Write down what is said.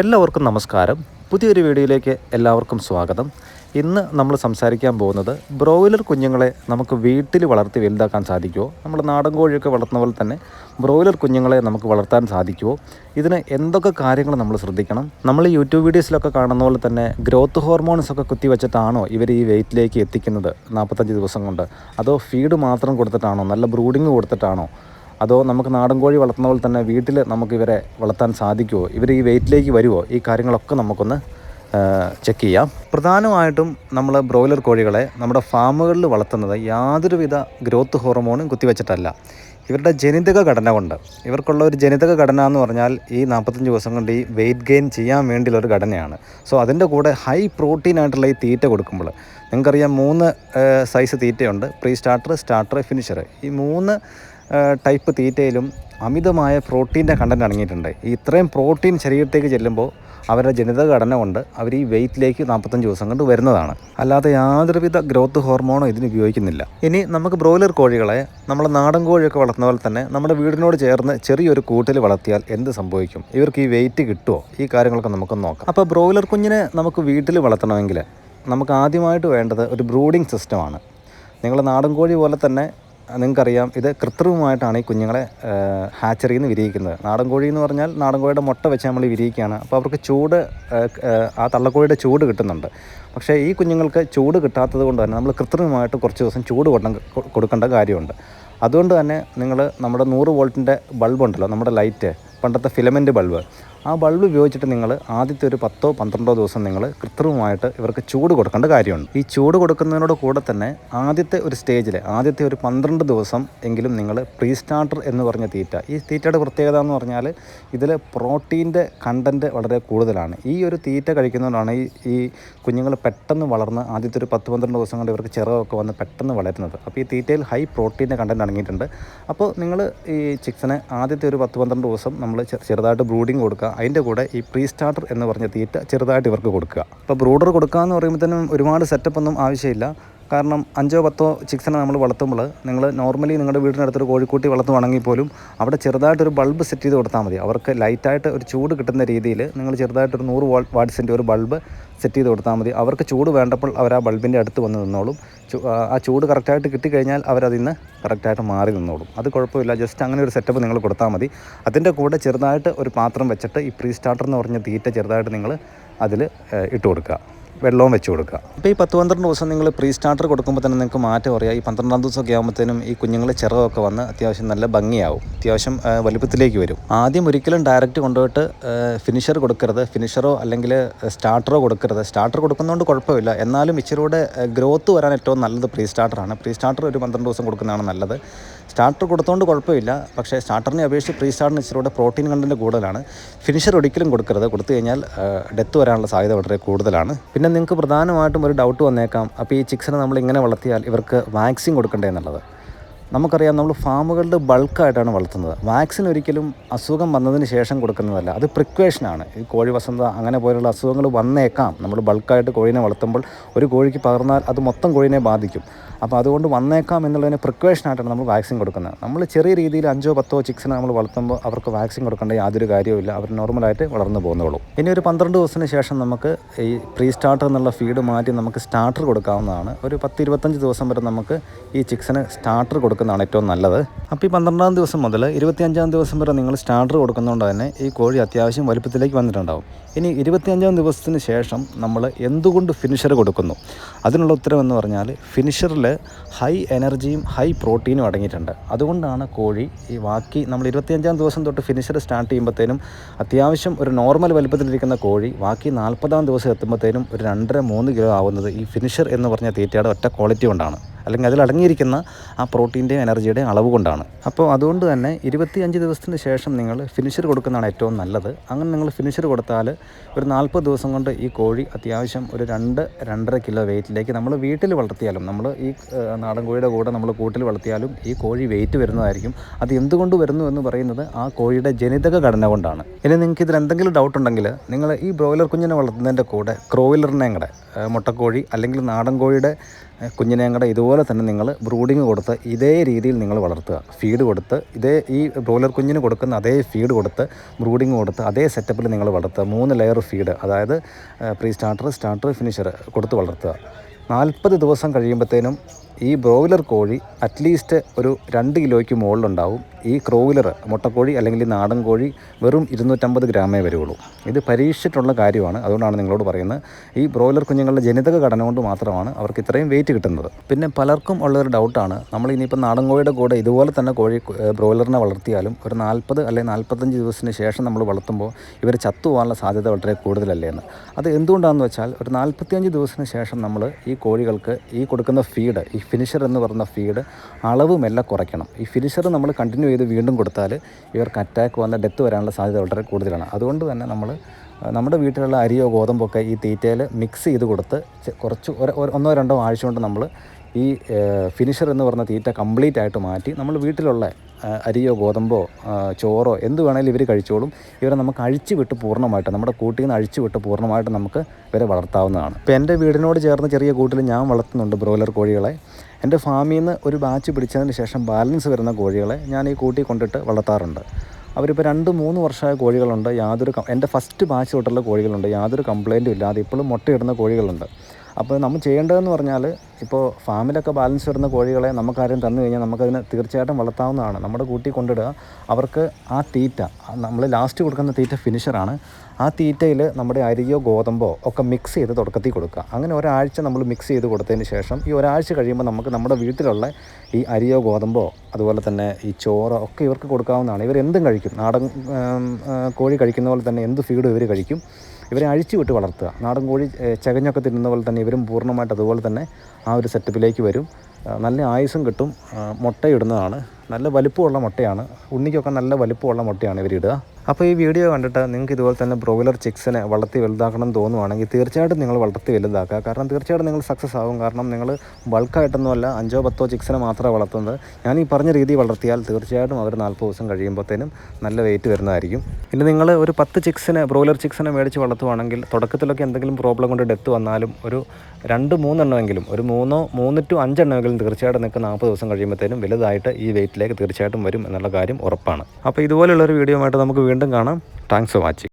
എല്ലാവർക്കും നമസ്കാരം. പുതിയൊരു വീഡിയോയിലേക്ക് എല്ലാവർക്കും സ്വാഗതം. ഇന്ന് നമ്മൾ സംസാരിക്കാൻ പോകുന്നത് ബ്രോയിലർ കുഞ്ഞുങ്ങളെ നമുക്ക് വീട്ടിൽ വളർത്തി വലുതാക്കാൻ സാധിക്കുമോ നമ്മൾ നാടൻ കോഴിയൊക്കെ വളർത്തുന്ന പോലെ തന്നെ ബ്രോയിലർ കുഞ്ഞുങ്ങളെ നമുക്ക് വളർത്താൻ സാധിക്കുമോ ഇതിന് എന്തൊക്കെ കാര്യങ്ങൾ നമ്മൾ ശ്രദ്ധിക്കണം? നമ്മൾ യൂട്യൂബ് വീഡിയോസിലൊക്കെ കാണുന്ന പോലെ തന്നെ ഗ്രോത്ത് ഹോർമോൺസ് ഒക്കെ കുത്തിവെച്ചിട്ടാണോ ഇവർ ഈ വെയിറ്റിലേക്ക് എത്തിക്കുന്നത് നാൽപ്പത്തഞ്ച് ദിവസം കൊണ്ട്? അതോ ഫീഡ് മാത്രം കൊടുത്തിട്ടാണോ? നല്ല ബ്രൂഡിങ് കൊടുത്തിട്ടാണോ? അതോ നമുക്ക് നാടൻ കോഴി വളർത്തുന്ന പോലെ തന്നെ വീട്ടിൽ നമുക്ക് ഇവരെ വളർത്താൻ സാധിക്കുമോ ഇവർ ഈ വെയിറ്റിലേക്ക് വരുമോ ഈ കാര്യങ്ങളൊക്കെ നമുക്കൊന്ന് ചെക്ക് ചെയ്യാം. പ്രധാനമായിട്ടും നമ്മൾ ബ്രോയിലർ കോഴികളെ നമ്മുടെ ഫാമുകളിൽ വളർത്തുന്നത് യാതൊരുവിധ ഗ്രോത്ത് ഹോർമോണും കുത്തിവെച്ചിട്ടല്ല. ഇവരുടെ ജനിതക ഘടന കൊണ്ട്. ഇവർക്കുള്ള ഒരു ജനിതക ഘടന എന്ന് പറഞ്ഞാൽ ഈ നാൽപ്പത്തഞ്ച് ദിവസം കൊണ്ട് ഈ വെയിറ്റ് ഗെയിൻ ചെയ്യാൻ വേണ്ടിയുള്ള ഒരു ഘടനയാണ്. സോ അതിന്റെ കൂടെ ഹൈ പ്രോട്ടീൻ ആയിട്ടുള്ള ഈ തീറ്റ കൊടുക്കുമ്പോൾ. നിങ്ങൾക്കറിയാം മൂന്ന് സൈസ് തീറ്റയുണ്ട്. പ്രീ സ്റ്റാർട്ടർ സ്റ്റാർട്ടർ ഫിനിഷർ ഈ മൂന്ന് ടൈപ്പ് തീറ്റയിലും അമിതമായ പ്രോട്ടീന്റെ കണ്ടന്റ് അടങ്ങിയിട്ടുണ്ട്. ഈ ഇത്രയും പ്രോട്ടീൻ ശരീരത്തേക്ക് ചെല്ലുമ്പോൾ അവരുടെ ജനിതക ഘടന കൊണ്ട് അവർ ഈ വെയിറ്റിലേക്ക് നാൽപ്പത്തഞ്ച് ദിവസം കൊണ്ട് വരുന്നതാണ്. അല്ലാതെ യാതൊരുവിധ ഗ്രോത്ത് ഹോർമോണോ ഇതിന് ഉപയോഗിക്കുന്നില്ല. ഇനി നമുക്ക് ബ്രോയിലർ കോഴികളെ നമ്മൾ നാടൻ കോഴിയൊക്കെ വളർത്തുന്ന പോലെ തന്നെ നമ്മുടെ വീടിനോട് ചേർന്ന് ചെറിയൊരു കൂട്ടിൽ വളർത്തിയാൽ എന്ത് സംഭവിക്കും? ഇവർക്ക് ഈ വെയിറ്റ് കിട്ടുമോ ഈ കാര്യങ്ങളൊക്കെ നമുക്ക് നോക്കാം. അപ്പോൾ ബ്രോയിലർ കുഞ്ഞിനെ നമുക്ക് വീട്ടിൽ വളർത്തണമെങ്കിൽ നമുക്ക് ആദ്യമായിട്ട് വേണ്ടത് ഒരു ബ്രൂഡിംഗ് സിസ്റ്റമാണ് നിങ്ങൾ നാടൻ കോഴി പോലെ തന്നെ നിങ്ങൾക്കറിയാം ഇത് കൃത്രിമമായിട്ടാണ് ഈ കുഞ്ഞുങ്ങളെ ഹാച്ചറിയിൽ നിന്ന് വിരിയിക്കുന്നത്. നാടൻ കോഴി എന്ന് പറഞ്ഞാൽ നാടൻ കോഴിയുടെ മുട്ട വെച്ച് നമ്മൾ വിരിയിക്കുകയാണ്. അപ്പോൾ അവർക്ക് ചൂട് ആ തള്ളക്കോഴിയുടെ ചൂട് കിട്ടുന്നുണ്ട്. പക്ഷേ ഈ കുഞ്ഞുങ്ങൾക്ക് ചൂട് കിട്ടാത്തത് കൊണ്ട് തന്നെ നമ്മൾ കൃത്രിമമായിട്ട് കുറച്ച് ദിവസം ചൂട് കൊടുക്കേണ്ട കാര്യമുണ്ട്. അതുകൊണ്ട് തന്നെ നിങ്ങൾ നമ്മുടെ നൂറ് വോൾട്ടിന്റെ ബൾബുണ്ടല്ലോ നമ്മുടെ ലൈറ്റ് പണ്ടത്തെ ഫിലമെന്റ് ബൾബ്. ആ ബൾബ് ഉപയോഗിച്ചിട്ട് നിങ്ങൾ ആദ്യത്തെ ഒരു പത്തോ പന്ത്രണ്ടോ ദിവസം നിങ്ങൾ കൃത്രിമമായിട്ട് ഇവർക്ക് ചൂട് കൊടുക്കേണ്ട കാര്യമുണ്ട്. ഈ ചൂട് കൊടുക്കുന്നതിനോട് കൂടെ തന്നെ ആദ്യത്തെ ഒരു സ്റ്റേജിൽ ആദ്യത്തെ ഒരു പന്ത്രണ്ട് ദിവസം എങ്കിലും നിങ്ങൾ പ്രീ സ്റ്റാർട്ടർ എന്ന് പറഞ്ഞ തീറ്റ. ഈ തീറ്റയുടെ പ്രത്യേകത എന്ന് പറഞ്ഞാൽ ഇതിൽ പ്രോട്ടീന്റെ കണ്ടന്റ് വളരെ കൂടുതലാണ്. ഈ ഒരു തീറ്റ കഴിക്കുന്നതുകൊണ്ടാണ് ഈ ഈ കുഞ്ഞുങ്ങൾ പെട്ടെന്ന് വളർന്ന് ആദ്യത്തെ ഒരു പത്ത് പന്ത്രണ്ട് ദിവസം കൊണ്ട് ഇവർക്ക് ചിറകൊക്കെ വന്ന് പെട്ടെന്ന് വളരുന്നത്. അപ്പോൾ ഈ തീറ്റയിൽ ഹൈ പ്രോട്ടീന്റെ കണ്ടന്റ് അടങ്ങിയിട്ടുണ്ട്. അപ്പോൾ നിങ്ങൾ ഈ ചിക്സിനെ ആദ്യത്തെ ഒരു പത്ത് പന്ത്രണ്ട് ദിവസം നമ്മൾ ചെറുതായിട്ട് ബ്രൂഡിങ് കൊടുക്കുക. അതിന്റെ കൂടെ ഈ പ്രീ സ്റ്റാർട്ടർ എന്ന് പറഞ്ഞ തീറ്റ ചെറുതായിട്ട് ഇവർക്ക് കൊടുക്കുക. അപ്പോൾ ബ്രൂഡർ കൊടുക്കുക എന്ന് പറയുമ്പോഴത്തേനും ഒരുപാട് സെറ്റപ്പ് ഒന്നും ആവശ്യമില്ല. കാരണം അഞ്ചോ പത്തോ ചിക്സിനെ നമ്മൾ വളർത്തുമ്പോൾ നിങ്ങൾ നോർമലി നിങ്ങളുടെ വീടിനടുത്തൊരു കോഴിക്കൂട്ടി വളർത്തുവാണെങ്കിൽ പോലും അവിടെ ചെറുതായിട്ടൊരു ബൾബ് സെറ്റ് ചെയ്ത് കൊടുത്താൽ മതി. അവർക്ക് ലൈറ്റായിട്ട് ഒരു ചൂട് കിട്ടുന്ന രീതിയിൽ നിങ്ങൾ ചെറുതായിട്ടൊരു നൂറ് വാട്ട്സിന്റെ ഒരു ബൾബ് സെറ്റ് ചെയ്ത് കൊടുത്താൽ മതി. അവർക്ക് ചൂട് വേണ്ടപ്പോൾ അവർ ആ ബൾബിന്റെ അടുത്ത് വന്ന് നിന്നോളും. ആ ചൂട് കറക്റ്റായിട്ട് കിട്ടിക്കഴിഞ്ഞാൽ അവരതിൽ നിന്ന് കറക്റ്റായിട്ട് മാറി നിന്നോളും. അത് കുഴപ്പമില്ല. ജസ്റ്റ് അങ്ങനെ ഒരു സെറ്റപ്പ് നിങ്ങൾ കൊടുത്താൽ മതി. അതിന്റെ കൂടെ ചെറുതായിട്ട് ഒരു പാത്രം വെച്ചിട്ട് ഈ പ്രീ സ്റ്റാർട്ടർ എന്ന് പറഞ്ഞ തീറ്റ ചെറുതായിട്ട് നിങ്ങൾ അതിൽ ഇട്ട് കൊടുക്കുക. വെള്ളവും വെച്ച് കൊടുക്കുക. അപ്പോൾ ഈ പത്ത് പന്ത്രണ്ട് ദിവസം നിങ്ങൾ പ്രീ സ്റ്റാർട്ടർ കൊടുക്കുമ്പോൾ തന്നെ നിങ്ങൾക്ക് മാറ്റം അറിയാം. ഈ പന്ത്രണ്ടാം ദിവസമൊക്കെ ആകുമ്പോഴത്തേനും ഈ കുഞ്ഞുങ്ങൾ ചിറകൊക്കെ വന്ന് അത്യാവശ്യം നല്ല ഭംഗിയാവും. അത്യാവശ്യം വലുപ്പത്തിലേക്ക് വരും. ആദ്യം ഒരിക്കലും ഡയറക്റ്റ് കൊണ്ടുപോയിട്ട് ഫിനിഷർ കൊടുക്കരുത്. ഫിനിഷറോ അല്ലെങ്കിൽ സ്റ്റാർട്ടറോ കൊടുക്കരുത്. സ്റ്റാർട്ടർ കൊടുക്കുന്നതുകൊണ്ട് കുഴപ്പമില്ല. എന്നാലും ഇച്ചിരൂടെ ഗ്രോത്ത് വരാൻ ഏറ്റവും നല്ലത് പ്രീ സ്റ്റാർട്ടറാണ് പ്രീ സ്റ്റാർട്ടർ ഒരു പന്ത്രണ്ട് ദിവസം കൊടുക്കുന്നതാണ് നല്ലത്. സ്റ്റാർട്ടർ കൊടുത്തുകൊണ്ട് കുഴപ്പമില്ല. പക്ഷേ സ്റ്റാർട്ടറിനെ അപേക്ഷിച്ച് പ്രീ സ്റ്റാർട്ടിന് ഇച്ചിരൂടെ പ്രോട്ടീൻ കണ്ടന്റ് കൂടുതലാണ്. ഫിനിഷർ ഒരിക്കലും കൊടുക്കരുത്. കൊടുത്തു കഴിഞ്ഞാൽ ഡെത്ത് വരാനുള്ള സാധ്യത വളരെ കൂടുതലാണ്. പിന്നെ നിങ്ങൾക്ക് പ്രധാനമായിട്ടും ഒരു ഡൗട്ട് വന്നേക്കാം. അപ്പോൾ ഈ ചിക്സിനെ നമ്മൾ ഇങ്ങനെ വളർത്തിയാൽ ഇവർക്ക് വാക്സിൻ കൊടുക്കണ്ടേ എന്നുള്ളത്. നമുക്കറിയാം നമ്മൾ ഫാമുകളുടെ ബൾക്കായിട്ടാണ് വളർത്തുന്നത്. വാക്സിൻ ഒരിക്കലും അസുഖം വന്നതിന് ശേഷം കൊടുക്കുന്നതല്ല. അത് പ്രിക്വേഷനാണ് ഈ കോഴി വസന്ത അങ്ങനെ പോലുള്ള അസുഖങ്ങൾ വന്നേക്കാം. നമ്മൾ ബൾക്കായിട്ട് കോഴിനെ വളർത്തുമ്പോൾ ഒരു കോഴിക്ക് പകർന്നാൽ അത് മൊത്തം കോഴിനെ ബാധിക്കും. അപ്പോൾ അതുകൊണ്ട് വന്നേക്കാം എന്നുള്ളതിന് പ്രിക്വേഷനായിട്ടാണ് നമ്മൾ വാക്സിൻ കൊടുക്കുന്നത്. നമ്മൾ ചെറിയ രീതിയിൽ അഞ്ചോ പത്തോ ചിക്സിനെ നമ്മൾ വളർത്തുമ്പോൾ അവർക്ക് വാക്സിൻ കൊടുക്കേണ്ട യാതൊരു കാര്യവുമില്ല അവർ നോർമലായിട്ട് വളർന്നു പോകുന്നുള്ളൂ ഇനി ഒരു പന്ത്രണ്ട് ദിവസത്തിന് ശേഷം നമുക്ക് ഈ പ്രീ സ്റ്റാർട്ടർ എന്നുള്ള ഫീഡ് മാറ്റി നമുക്ക് സ്റ്റാർട്ടർ കൊടുക്കാവുന്നതാണ്. ഒരു പത്ത് ഇരുപത്തഞ്ച് ദിവസം വരെ നമുക്ക് ഈ ചിക്സിന് സ്റ്റാർട്ടർ കൊടുക്കുന്നതാണ് ഏറ്റവും നല്ലത്. അപ്പോൾ ഈ പന്ത്രണ്ടാം ദിവസം മുതൽ ഇരുപത്തിയഞ്ചാം ദിവസം വരെ നിങ്ങൾ സ്റ്റാർട്ടർ കൊടുക്കുന്നതുകൊണ്ട് തന്നെ ഈ കോഴി അത്യാവശ്യം വലുപ്പത്തിലേക്ക് വന്നിട്ടുണ്ടാവും. ഇനി ഇരുപത്തിയഞ്ചാം ദിവസത്തിന് ശേഷം നമ്മൾ എന്തുകൊണ്ട് ഫിനിഷർ കൊടുക്കുന്നു? അതിനുള്ള ഉത്തരം എന്ന് പറഞ്ഞാൽ ഫിനിഷറിൽ ഹൈ എനർജിയും ഹൈ പ്രോട്ടീനും അടങ്ങിയിട്ടുണ്ട്. അതുകൊണ്ടാണ് കോഴി ഈ ബാക്കി നമ്മൾ ഇരുപത്തിയഞ്ചാം ദിവസം തൊട്ട് ഫിനിഷർ സ്റ്റാർട്ട് ചെയ്യുമ്പോഴത്തേനും അത്യാവശ്യം ഒരു നോർമൽ വലുപ്പത്തിലിരിക്കുന്ന കോഴി ബാക്കി നാൽപ്പതാം ദിവസം എത്തുമ്പോഴത്തേനും ഒരു രണ്ടര മൂന്ന് കിലോ ആവുന്നത് ഈ ഫിനിഷർ എന്ന് പറഞ്ഞ തീറ്റയുടെ ഒറ്റ ക്വാളിറ്റി കൊണ്ടാണ്. അല്ലെങ്കിൽ അതിൽ അടങ്ങിയിരിക്കുന്ന ആ പ്രോട്ടീന്റെയും എനർജിയുടെയും അളവ് കൊണ്ടാണ്. അപ്പോൾ അതുകൊണ്ട് തന്നെ ഇരുപത്തിയഞ്ച് ദിവസത്തിന് ശേഷം നിങ്ങൾ ഫിനിഷർ കൊടുക്കുന്നതാണ് ഏറ്റവും നല്ലത്. അങ്ങനെ നിങ്ങൾ ഫിനിഷർ കൊടുത്താൽ ഒരു നാൽപ്പത് ദിവസം കൊണ്ട് ഈ കോഴി അത്യാവശ്യം ഒരു രണ്ട് രണ്ടര കിലോ വെയിറ്റിലേക്ക് നമ്മൾ വീട്ടിൽ വളർത്തിയാലും നമ്മൾ ഈ നാടൻ കോഴിയുടെ കൂടെ നമ്മൾ കൂട്ടിൽ വളർത്തിയാലും ഈ കോഴി വെയിറ്റ് വരുന്നതായിരിക്കും. അത് എന്തുകൊണ്ട് വരുന്നു എന്ന് പറയുന്നത് ആ കോഴിയുടെ ജനിതക ഘടന കൊണ്ടാണ്. ഇനി നിങ്ങൾക്ക് ഇതിൽ എന്തെങ്കിലും ഡൗട്ട് ഉണ്ടെങ്കിൽ നിങ്ങൾ ഈ ബ്രോയിലർ കുഞ്ഞിനെ വളർത്തുന്നതിന്റെ കൂടെ ക്രോയിലറിനെ കൂടെ മുട്ടക്കോഴി അല്ലെങ്കിൽ നാടൻ കോഴിയുടെ കുഞ്ഞിനെയും കൂടെ ഇതുപോലെ തന്നെ നിങ്ങൾ ബ്രൂഡിങ് കൊടുത്ത് ഇതേ രീതിയിൽ നിങ്ങൾ വളർത്തുക. ഫീഡ് കൊടുത്ത് ഇതേ ഈ ബ്രോയിലർ കുഞ്ഞിന് കൊടുക്കുന്ന അതേ ഫീഡ് കൊടുത്ത് ബ്രൂഡിങ് കൊടുത്ത് അതേ സെറ്റപ്പിൽ നിങ്ങൾ വളർത്തുക. മൂന്ന് ലെയർ ഫീഡ് അതായത് പ്രീ സ്റ്റാർട്ടർ സ്റ്റാർട്ടർ ഫിനിഷർ കൊടുത്ത് വളർത്തുക. നാൽപ്പത് ദിവസം കഴിയുമ്പോഴത്തേനും ഈ ബ്രോയിലർ കോഴി അറ്റ്ലീസ്റ്റ് ഒരു രണ്ട് കിലോയ്ക്ക് മുകളിലുണ്ടാവും. ഈ ക്രോയിലർ മുട്ടക്കോഴി അല്ലെങ്കിൽ നാടൻ കോഴി വെറും ഇരുന്നൂറ്റമ്പത് ഗ്രാമേ വരുള്ളൂ. ഇത് പരീക്ഷിച്ചിട്ടുള്ള കാര്യമാണ്. അതുകൊണ്ടാണ് നിങ്ങളോട് പറയുന്നത്. ഈ ബ്രോയിലർ കുഞ്ഞുങ്ങളുടെ ജനിതക ഘടന കൊണ്ട് മാത്രമാണ് അവർക്ക് ഇത്രയും വെയിറ്റ് കിട്ടുന്നത്. പിന്നെ പലർക്കും ഉള്ളൊരു ഡൗട്ടാണ് നമ്മൾ ഇനിയിപ്പോൾ നാടൻ കോഴിയുടെ കൂടെ ഇതുപോലെ തന്നെ കോഴി ബ്രോയിലറിനെ വളർത്തിയാലും ഒരു നാൽപ്പത് അല്ലെങ്കിൽ നാൽപ്പത്തഞ്ച് ദിവസത്തിന് ശേഷം നമ്മൾ വളർത്തുമ്പോൾ ഇവർ ചത്തുപോകാനുള്ള സാധ്യത വളരെ കൂടുതലല്ലേ എന്ന്. അത് എന്തുകൊണ്ടാണെന്ന് വെച്ചാൽ ഒരു നാൽപ്പത്തിയഞ്ച് ദിവസത്തിന് ശേഷം നമ്മൾ ഈ കോഴികൾക്ക് ഈ കൊടുക്കുന്ന ഫീഡ് ഈ ഫിനിഷർ എന്ന് പറയുന്ന ഫീഡ് അളവ് മെല്ലെ കുറയ്ക്കണം. ഈ ഫിനിഷർ നമ്മൾ കണ്ടിന്യൂ ചെയ്ത് വീണ്ടും കൊടുത്താൽ ഇവർക്ക് അറ്റാക്ക് വന്ന ഡെത്ത് വരാനുള്ള സാധ്യത വളരെ കൂടുതലാണ്. അതുകൊണ്ട് തന്നെ നമ്മൾ നമ്മുടെ വീട്ടിലുള്ള അരിയോ ഗോതമ്പോ ഒക്കെ ഈ തീറ്റയിൽ മിക്സ് ചെയ്ത് കൊടുത്ത് കുറച്ച് ഒന്നോ രണ്ടോ ആഴ്ച കൊണ്ട് നമ്മൾ ഈ ഫിനിഷർ എന്ന് പറഞ്ഞ തീറ്റ കംപ്ലീറ്റ് ആയിട്ട് മാറ്റി നമ്മൾ വീട്ടിലുള്ള അരിയോ ഗോതമ്പോ ചോറോ എന്ത് വേണേലും ഇവർ കഴിച്ചോളും. ഇവരെ നമുക്ക് അഴിച്ചു വിട്ട് പൂർണമായിട്ട് നമ്മുടെ കൂട്ടിൽ നിന്ന് അഴിച്ചു വിട്ട് പൂർണമായിട്ട് നമുക്ക് ഇവരെ വളർത്താവുന്നതാണ്. ഇപ്പോൾ എന്റെ വീടിനോട് ചേർന്ന് ചെറിയ കൂട്ടിൽ ഞാൻ വളർത്തുന്നുണ്ട് ബ്രോയിലർ കോഴികളെ. എന്റെ ഫാമിൽ നിന്ന് ഒരു ബാച്ച് പിടിച്ചതിന് ശേഷം ബാലൻസ് വരുന്ന കോഴികളെ ഞാൻ ഈ കൂട്ടി കൊണ്ടിട്ട് വളർത്താറുണ്ട്. അവരിപ്പോൾ രണ്ട് മൂന്ന് വർഷമായ കോഴികളുണ്ട്. യാതൊരു എന്റെ ഫസ്റ്റ് ബാച്ച് തൊട്ടുള്ള കോഴികളുണ്ട്. യാതൊരു കംപ്ലൈന്റും ഇല്ലാതെ ഇപ്പോഴും മുട്ടയിടുന്ന കോഴികളുണ്ട്. അപ്പോൾ നമ്മൾ ചെയ്യേണ്ടതെന്ന് പറഞ്ഞാൽ ഇപ്പോൾ ഫാമിലൊക്കെ ബാലൻസ് വരുന്ന കോഴികളെ നമുക്കാരും തന്നു കഴിഞ്ഞാൽ നമുക്കതിനെ തീർച്ചയായിട്ടും വളർത്താവുന്നതാണ്. നമ്മുടെ കൂട്ടി കൊണ്ടിടുക അവർക്ക് ആ തീറ്റ നമ്മൾ ലാസ്റ്റ് കൊടുക്കുന്ന തീറ്റ ഫിനിഷറാണ് ആ തീറ്റയിൽ നമ്മുടെ അരിയോ ഗോതമ്പോ ഒക്കെ മിക്സ് ചെയ്ത് തുടക്കത്തിൽ കൊടുക്കുക. അങ്ങനെ ഒരാഴ്ച നമ്മൾ മിക്സ് ചെയ്ത് കൊടുത്തതിന് ശേഷം ഈ ഒരാഴ്ച കഴിയുമ്പോൾ നമുക്ക് നമ്മുടെ വീട്ടിലുള്ള ഈ അരിയോ ഗോതമ്പോ അതുപോലെ തന്നെ ഈ ചോറോ ഒക്കെ ഇവർക്ക് കൊടുക്കാവുന്നതാണ്. ഇവർ എന്തും കഴിക്കും. നാടൻ കോഴി കഴിക്കുന്ന പോലെ തന്നെ എന്ത് ഫീഡും ഇവർ കഴിക്കും. ഇവരെ അഴിച്ചു വിട്ട് വളർത്തുക. നാടൻ കോഴി ചകഞ്ഞൊക്കെ തിന്നുന്ന പോലെ തന്നെ ഇവരും പൂർണമായിട്ട് അതുപോലെ തന്നെ ആ ഒരു സെറ്റപ്പിലേക്ക് വരും. നല്ല ആയുസും കിട്ടും. മുട്ടയിടുന്നതാണ് നല്ല വലിപ്പമുള്ള മുട്ടയാണ്. ഉണ്ണിക്കൊക്കെ നല്ല വലിപ്പമുള്ള മുട്ടയാണ് ഇവരിടുക അപ്പോൾ ഈ വീഡിയോ കണ്ടിട്ട് നിങ്ങൾക്ക് ഇതുപോലെ തന്നെ ബ്രോയിലർ ചിക്സിനെ വളർത്തി വലുതാക്കണം എന്ന് തോന്നുവാണെങ്കിൽ തീർച്ചയായിട്ടും നിങ്ങൾ വളർത്തി വലുതാക്കുക. കാരണം തീർച്ചയായിട്ടും നിങ്ങൾ സക്സസ് ആകും കാരണം നിങ്ങൾ ബൾക്കായിട്ടൊന്നുമല്ല അഞ്ചോ പത്തോ ചിക്സിനെ മാത്രമേ വളർത്തുന്നത്. ഞാൻ ഈ പറഞ്ഞ രീതി വളർത്തിയാൽ തീർച്ചയായിട്ടും അവർ നാൽപ്പത് ദിവസം കഴിയുമ്പോഴത്തേനും നല്ല വെയിറ്റ് വരുന്നതായിരിക്കും. ഇനി നിങ്ങൾ ഒരു പത്ത് ചിക്സിനെ ബ്രോയിലർ ചിക്സിനെ മേടിച്ച് വളർത്തുവാണെങ്കിൽ തുടക്കത്തിലൊക്കെ എന്തെങ്കിലും പ്രോബ്ലം കൊണ്ട് ഡെത്ത് വന്നാലും ഒരു രണ്ട് മൂന്നെണ്ണമെങ്കിലും ഒരു മൂന്നോ മൂന്ന് ടു അഞ്ചെണ്ണമെങ്കിലും തീർച്ചയായിട്ടും നിങ്ങൾക്ക് നാൽപ്പത് ദിവസം കഴിയുമ്പോഴത്തേനും വലുതായിട്ട് ഈ വെയിറ്റിലേക്ക് തീർച്ചയായിട്ടും വരും എന്നുള്ള കാര്യം ഉറപ്പാണ്. അപ്പോൾ ഇതുപോലുള്ളൊരു വീഡിയോ ആയിട്ട് നമുക്ക് വീണ്ടും കാണാം. Thanks for watching.